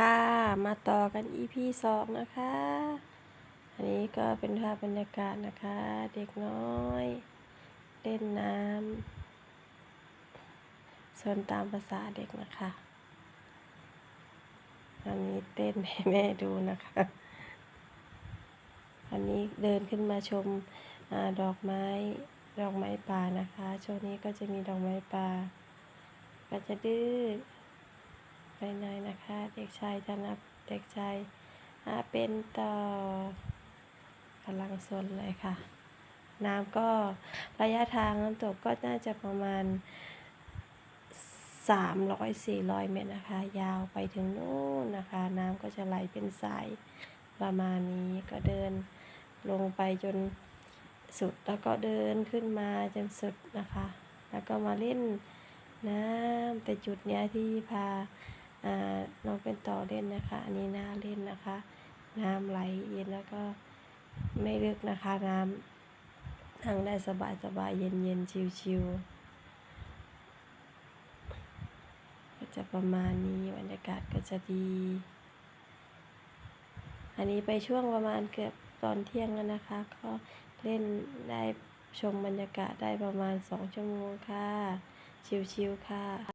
ค่ะ มาต่อกัน EP สองนะคะ อันนี้ก็เป็นภาพบรรยากาศนะคะ เด็กน้อย เล่นน้ำส่วนตามภาษาเด็กนะคะ อันนี้เต้นให้แม่ดูนะคะ อันนี้เดินขึ้นมาชมอดอกไม้ ดอกไม้ป่านะคะ ช่วงนี้ก็จะมีดอกไม้ป่าก็จะดื้อ ไปหน่อยนะคะ เด็กชายธนับเด็กชายอาเป็นต่อกำลังสนเลยค่ะ น้ำก็ระยะทางน้ำตกก็น่าจะประมาณ 300-400 เมตรนะคะ ยาวไปถึงนู่นนะคะ น้ำก็จะไหลเป็นสายประมาณนี้ก็เดินลงไปจนสุดแล้วก็เดินขึ้นมาจนสุดนะคะ แล้วก็มาเล่นน้ำแต่จุดเนี้ยที่พา น้องเป็นต่อเล่นนะคะ อันนี้น่าเล่นนะคะ น้ำไหลเย็นแล้วก็ไม่ลึกนะคะ น้ำนั่งได้สบายสบายๆเย็นเย็นๆชิวๆก็จะประมาณนี้บรรยากาศก็จะดี อันนี้ไปช่วงประมาณเกือบตอนเที่ยงแล้วนะคะ ก็เล่นได้ชมบรรยากาศได้ประมาณสองชั่วโมงค่ะ ชิวๆค่ะ